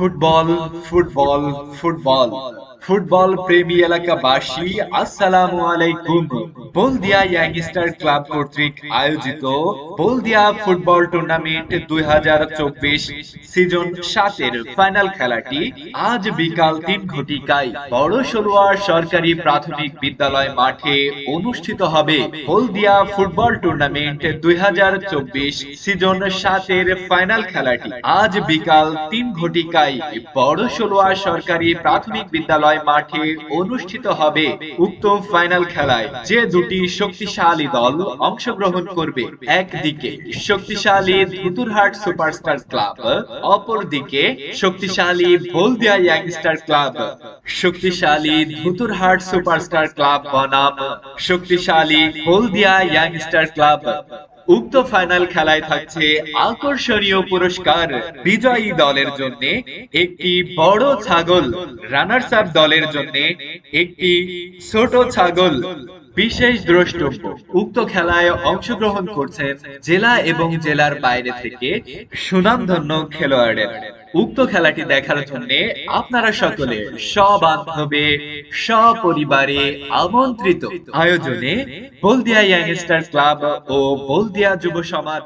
Football football football football প্রেমী এলাকাবাসী, আসসালামু আলাইকুম। বলদিয়া ইয়াংস্টার ক্লাব কর্তৃক আয়োজিত বলদিয়া ফুটবল টুর্নামেন্ট দুই সিজন সাতের ফাইনাল খেলাটি আজ বিকাল তিন ঘটিকায় বড় সরোয়ার সরকারি প্রাথমিক বিদ্যালয় মাঠে অনুষ্ঠিত হবে। হলদিয়া ফুটবল টুর্নামেন্ট দুই হাজার চব্বিশ সিজন সাতের ফাইনাল খেলাটি আজ বিকাল তিন ঘটিকায় বড় সরোয়ার সরকারি প্রাথমিক বিদ্যালয় মাঠে অনুষ্ঠিত হবে। উক্ত ফাইনাল খেলায় যে দুটি শক্তিশালী দল অংশগ্রহণ করবে, একদিকে শক্তিশালী ধুতুরহাট সুপারস্টার ক্লাব, অপরদিকে শক্তিশালী হলদিয়া ইয়াংস্টার ক্লাব। শক্তিশালী ধুতুরহাট সুপারস্টার ক্লাব বনাম, শক্তিশালী হলদিয়া ইয়াংস্টার ক্লাব। উক্ত ফাইনাল খেলায় থাকছে আকর্ষণীয় পুরস্কার বিজয়ী দলের জন্য একটি বড় ছাগল রানার্স আপ দলের জন্য একটি ছোট ছাগল, বিশেষ দ্রষ্টব্য। উক্ত খেলায় অংশগ্রহণ করছেন জেলা এবং জেলার বাইরে থেকে সুনামধন্য খেলোয়াড়ের। উক্ত খেলাটি দেখার জন্য আপনারা সকলে সবান্ধবে, সপরিবারে আমন্ত্রিত। আয়োজনে বলদিয়া ইয়াংস্টার ক্লাব ও বলদিয়া যুব সমাজ।